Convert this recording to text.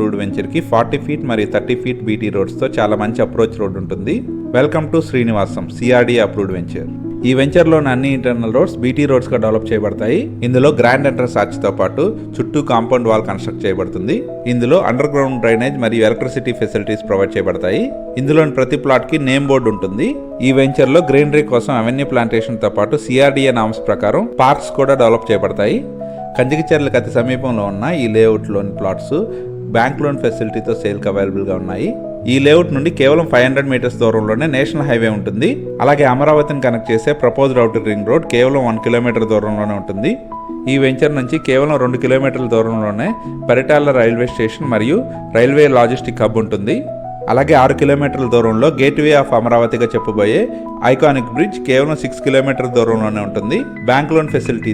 Approved వెంచర్కి forty feet మరియు thirty feet BT రోడ్స్తో చాలా మంచి అప్రోచ్ రోడ్ ఉంటుంది. Welcome to Srinivasam CRD approved venture. ఈ వెంచర్లోని అన్ని ఇంటర్నల్ రోడ్స్ బీటీ రోడ్స్గా డెవలప్ చేయబడతాయి. ఇందులో గ్రాండ్ ఎంట్రన్స్ ఆర్చ్తో పాటు చుట్టూ కాంపౌండ్ వాల్ కన్స్ట్రక్ట్ చేయబడుతుంది. ఇందులో అండర్ గ్రౌండ్ డ్రైనేజ్ మరియు ఎలక్ట్రిసిటీ ఫెసిలిటీస్ ప్రొవైడ్ చేయబడతాయి. ఇందులోని ప్రతి ప్లాట్కి నేమ్ బోర్డు ఉంటుంది. ఈ వెంచర్లో గ్రీనరీ కోసం అవెన్యూ ప్లాంటేషన్తో పాటు సిఆర్డిఏ నామ్స్ ప్రకారం పార్క్స్ కూడా డెవలప్ చేయబడతాయి. కందికచర్లకు అతి సమీపంలో ఉన్న ఈ లేఅవుట్లోని ప్లాట్స్ బ్యాంక్ లోన్ ఫెసిలిటీతో సేల్కి అవైలబుల్గా ఉన్నాయి. ఈ లేఅవుట్ నుండి కేవలం ఫైవ్ హండ్రెడ్ మీటర్స్ దూరంలోనే నేషనల్ హైవే ఉంటుంది. అలాగే అమరావతిని కనెక్ట్ చేసే ప్రపోజ్డ్ అవుటర్ రింగ్ రోడ్ కేవలం వన్ కిలోమీటర్ దూరంలోనే ఉంటుంది. ఈ వెంచర్ నుంచి కేవలం రెండు కిలోమీటర్ల దూరంలోనే పరిటాల రైల్వే స్టేషన్ మరియు రైల్వే లాజిస్టిక్ హబ్ ఉంటుంది. అలాగే ఆరు కిలోమీటర్ల దూరంలో గేట్వే ఆఫ్ అమరావతిగా చెప్పబోయే ఐకానిక్ బ్రిడ్జ్ కేవలం సిక్స్ కిలోమీటర్ దూరంలోనే ఉంటుంది. Bank loan facility